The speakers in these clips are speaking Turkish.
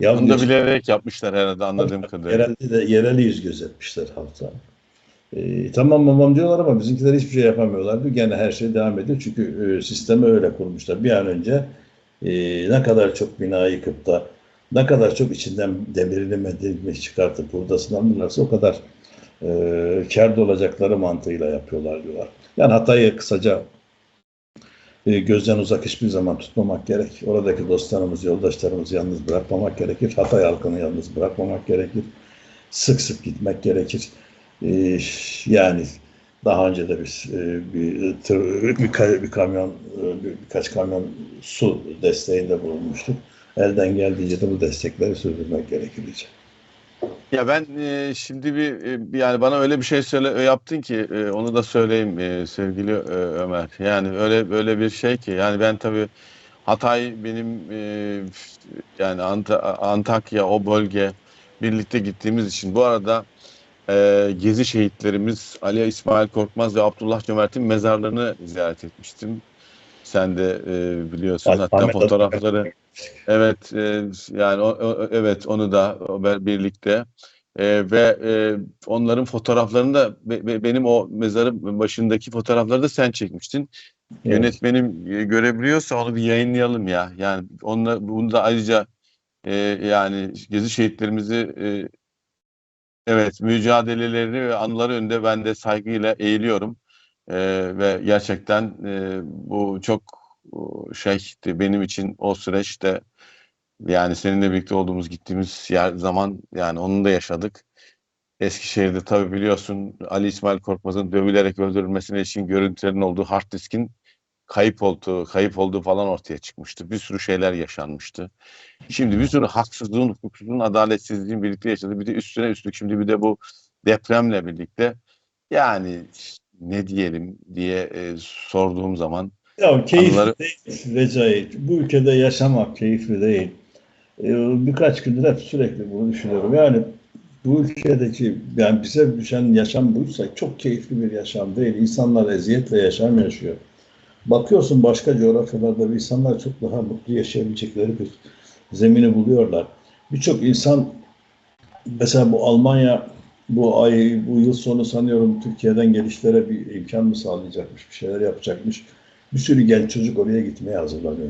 Ya Bunu da bilerek yapmışlar herhalde anladığım kadarıyla. Yerelde de yereli yüz gözetmişler hafta. Ee, tamam mamam diyorlar ama bizimkiler hiçbir şey yapamıyorlardı. Gene her şey devam ediyor. Çünkü e, sistemi öyle kurmuşlar. Bir an önce e, ne kadar çok bina yıkıp da ne kadar çok içinden demirini medenini çıkartıp hurdasını alırlarsa o kadar e, kârda olacakları mantığıyla yapıyorlar diyorlar. Yani Hatay'ı kısaca e, gözden uzak hiçbir zaman tutmamak gerek. Oradaki dostlarımız, yoldaşlarımızı yalnız bırakmamak gerekir. Hatay halkını yalnız bırakmamak gerekir. Sık sık gitmek gerekir. E, yani daha önce de biz e, bir, tır, bir, bir kamyon, bir, birkaç kamyon su desteğinde bulunmuştuk. Elden geldiğince de bu destekleri sürdürmek gerekir diyeceğim. Ya ben e, şimdi bir e, yani bana öyle bir şey söyle yaptın ki e, onu da söyleyeyim e, sevgili e, Ömer. Yani öyle böyle bir şey ki yani ben tabii Hatay benim e, yani Ant- Antakya o bölge birlikte gittiğimiz için bu arada e, gezi şehitlerimiz Ali İsmail Korkmaz ve Abdullah Cömert'in mezarlarını ziyaret etmiştim. Sen de e, biliyorsun hatta Ahmet fotoğrafları Evet, e, yani o, o- evet onu da birlikte E, ve e, onların fotoğraflarını da be- be- benim o mezarın başındaki fotoğrafları da sen çekmiştin. Evet. Yönetmenim e, görebiliyorsa onu bir yayınlayalım ya. Yani onunla bunu da ayrıca e, yani gezi şehitlerimizi e, evet mücadelelerini ve anıları önünde ben de saygıyla eğiliyorum. E, ve gerçekten e, bu çok şeydi benim için o süreçte yani seninle birlikte olduğumuz gittiğimiz yer zaman yani onu da yaşadık. Eskişehir'de tabii biliyorsun Ali İsmail Korkmaz'ın dövülerek öldürülmesine ilişkin görüntülerin olduğu hard diskin kayıp olduğu, kayıp olduğu falan ortaya çıkmıştı. Bir sürü şeyler yaşanmıştı. Şimdi bir sürü haksızlığın, hukuksuzluğun, adaletsizliğin birlikte yaşadı. Bir de üstüne üstlük şimdi bir de bu depremle birlikte yani ne diyelim diye e, sorduğum zaman Ya keyifli Anıları- değil Recai. Bu ülkede yaşamak keyifli değil. Ee, birkaç gündür hep sürekli bunu düşünüyorum. Yani bu ülkedeki yani bize düşen yaşam buysa çok keyifli bir yaşam değil. İnsanlar eziyetle yaşam yaşıyor. Bakıyorsun başka coğrafyalarda insanlar çok daha mutlu yaşayabilecekleri bir zemini buluyorlar. Birçok insan mesela bu Almanya bu ay bu yıl sonu sanıyorum Türkiye'den gelişlere bir imkan mı sağlayacakmış, bir şeyler yapacakmış. Bir sürü genç çocuk oraya gitmeye hazırlanıyor.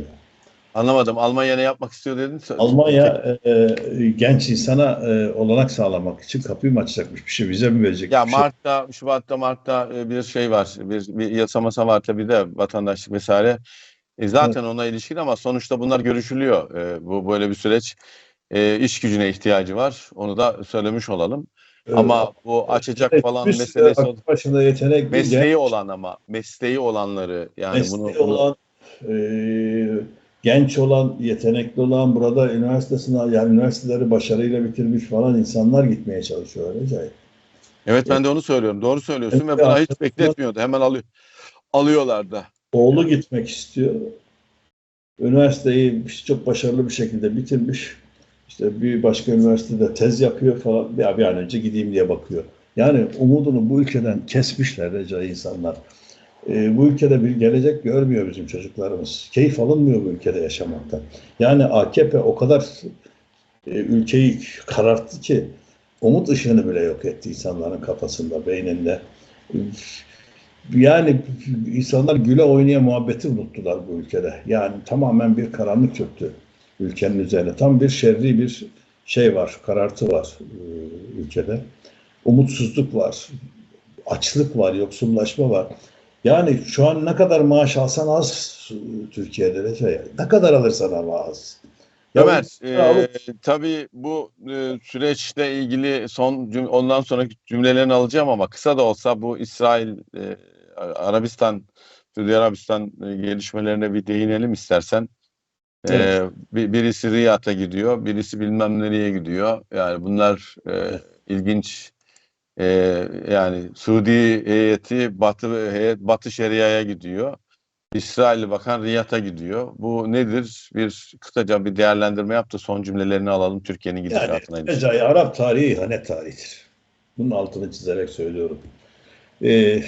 anlamadım. Almanya ne yapmak istiyor dedin? Almanya e, e, genç insana e, olanak sağlamak için kapıyı mı açacakmış, bir şey vize mi verecek? Ya şey. Mart'ta, Şubat'ta, Mart'ta e, bir şey var. Bir, bir yasamasa var tabii de vatandaşlık vesaire. E, zaten ona ilişkin ama sonuçta bunlar görüşülüyor. E, bu böyle bir süreç. E, iş gücüne ihtiyacı var. Onu da söylemiş olalım. E, Ama bu açacak evet, falan sürü meselesi başında yetenek mesleği olan ama mesleği olanları yani mesleği bunu, bunu olan e, genç olan, yetenekli olan burada üniversitesine yani üniversiteleri başarıyla bitirmiş falan insanlar gitmeye çalışıyor Recai. evet ben de onu söylüyorum. Doğru söylüyorsun Evet, ve buna hiç bekletmiyordu. Hemen alıyor alıyorlar da. Oğlu gitmek istiyor. Üniversiteyi çok başarılı bir şekilde bitirmiş. İşte bir başka üniversitede tez yapıyor falan. Ya bir an önce gideyim diye bakıyor. Yani umudunu bu ülkeden kesmişler Recai insanlar. Ee, bu ülkede bir gelecek görmüyor bizim çocuklarımız. Keyif alınmıyor bu ülkede yaşamaktan. Yani AKP o kadar e, ülkeyi kararttı ki umut ışığını bile yok etti insanların kafasında, beyninde. Yani insanlar güle oynaya muhabbeti unuttular bu ülkede. Yani tamamen bir karanlık çöktü ülkenin üzerine. Tam bir şerri bir şey var, karartı var e, ülkede. Umutsuzluk var, açlık var, yoksullaşma var. Yani şu an ne kadar maaş alsan az Türkiye'de Recep. Ne kadar alırsan ama az. Ömer, e, tabii bu e, süreçle ilgili son cüm ondan sonraki cümlelerini alacağım ama kısa da olsa bu İsrail, e, Arabistan, Suudi Arabistan e, gelişmelerine bir değinelim istersen. Evet. bir, birisi Riyad'a gidiyor, birisi bilmem nereye gidiyor. Yani bunlar e, ilginç. E, yani Suudi heyeti Batı heyet Batı Şeria'ya gidiyor. İsrailli bakan Riyad'a gidiyor. Bu nedir? Bir kısaca bir değerlendirme yaptı. Son cümlelerini alalım Türkiye'nin Yani gidişatına ilişkin. Recai Arap tarihi ihanet tarihidir. Bunun altını çizerek söylüyorum. Ee,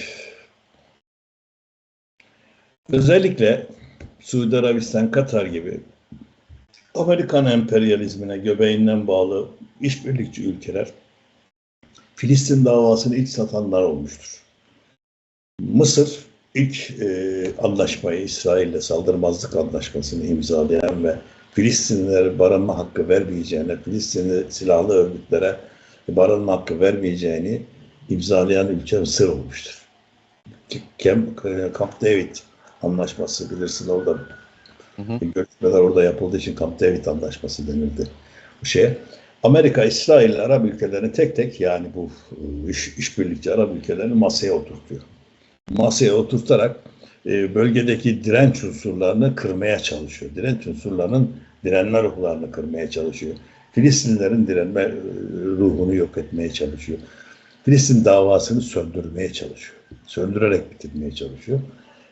özellikle Suudi Arabistan, Katar gibi Amerikan emperyalizmine göbeğinden bağlı işbirlikçi ülkeler Filistin davasını ilk satanlar olmuştur. Mısır ilk e, anlaşmayı İsrail'le saldırmazlık anlaşmasını imzalayan ve Filistinlilere barınma hakkı vermeyeceğine, Filistinli silahlı örgütlere barınma hakkı vermeyeceğini imzalayan ülke Mısır olmuştur. Camp, Camp David anlaşması bilirsin orada Hı hı. görüşmeler orada yapıldığı için Camp David anlaşması denildi bu şeye. Amerika, İsrail, Arap ülkelerini tek tek yani bu e, iş, işbirlikçi Arap ülkelerini masaya oturtuyor. Masaya oturtarak e, bölgedeki direnç unsurlarını kırmaya çalışıyor. Direnç unsurlarının direnme ruhlarını kırmaya çalışıyor. Filistinlilerin direnme e, ruhunu yok etmeye çalışıyor. Filistin davasını söndürmeye çalışıyor. Söndürerek bitirmeye çalışıyor.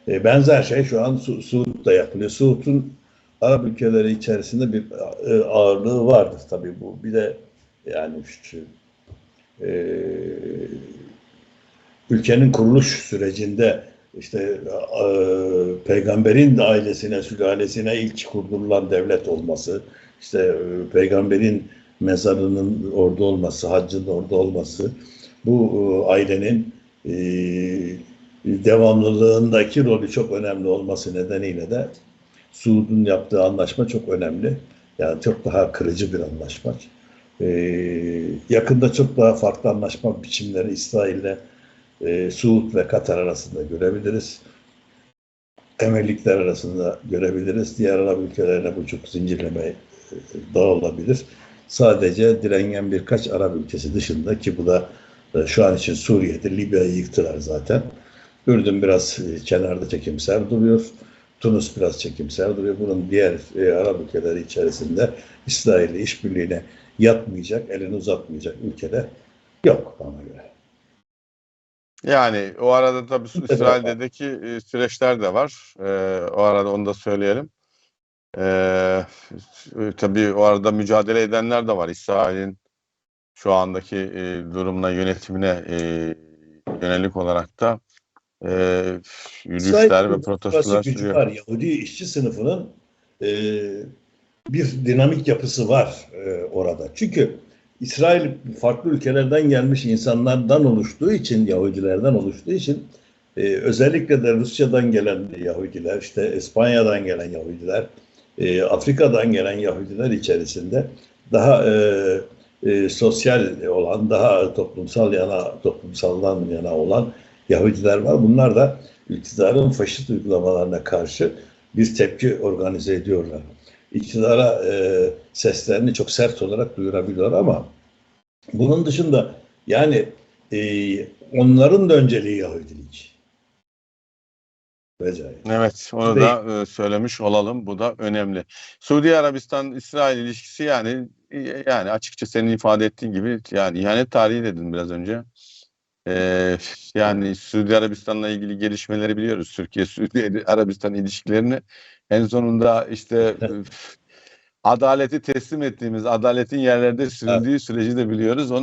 E, benzer şey şu an Su Suud'da yapılıyor. Suud'un Arap ülkeleri içerisinde bir e, ağırlığı vardır tabii bu. Bir de yani şu, e, ülkenin kuruluş sürecinde işte e, peygamberin ailesine, sülalesine ilk kurdurulan devlet olması, işte e, peygamberin mezarının orada olması, haccın orada olması, bu e, ailenin e, devamlılığındaki rolü çok önemli olması nedeniyle de Suud'un yaptığı anlaşma çok önemli. Yani çok daha kırıcı bir anlaşma. Ee, yakında çok daha farklı anlaşma biçimleri İsrail'le e, Suud ve Katar arasında görebiliriz. Emirlikler arasında görebiliriz. Diğer Arap ülkelerine bu çok zincirleme e, dağılabilir. Sadece direngen birkaç Arap ülkesi dışında ki bu da e, şu an için Suriye'de Libya'yı yıktılar zaten. Ürdün biraz e, kenarda çekimser duruyor. Tunus biraz çekimser duruyor. Bunun diğer e, Arap ülkeleri içerisinde İsrail'le işbirliğine yatmayacak, elini uzatmayacak ülkede yok bana göre. Yani o arada tabii İsrail'deki e, süreçler de var. E, o arada onu da söyleyelim. E, e, tabii o arada mücadele edenler de var. İsrail'in şu andaki e, durumuna, yönetimine e, yönelik olarak da e, yürüyüşler ve protestolar sürüyor. var. Yahudi işçi sınıfının e, bir dinamik yapısı var e, orada. Çünkü İsrail farklı ülkelerden gelmiş insanlardan oluştuğu için, Yahudilerden oluştuğu için e, özellikle de Rusya'dan gelen Yahudiler, işte İspanya'dan gelen Yahudiler, e, Afrika'dan gelen Yahudiler içerisinde daha e, e, sosyal olan, daha toplumsal yana, toplumsaldan yana olan Yahudiler var. Bunlar da iktidarın faşist uygulamalarına karşı bir tepki organize ediyorlar. İktidara e, seslerini çok sert olarak duyurabiliyorlar ama bunun dışında yani e, onların da önceliği Yahudilik. Recai. Evet, onu da e, söylemiş olalım. Bu da önemli. Suudi Arabistan-İsrail ilişkisi yani e, yani açıkça senin ifade ettiğin gibi yani ihanet tarihi dedin biraz önce. Ee, yani Suudi Arabistan'la ilgili gelişmeleri biliyoruz. Türkiye-Suudi Arabistan ilişkilerini en sonunda işte adaleti teslim ettiğimiz, adaletin yerlerde sürüldüğü süreci de biliyoruz. Onun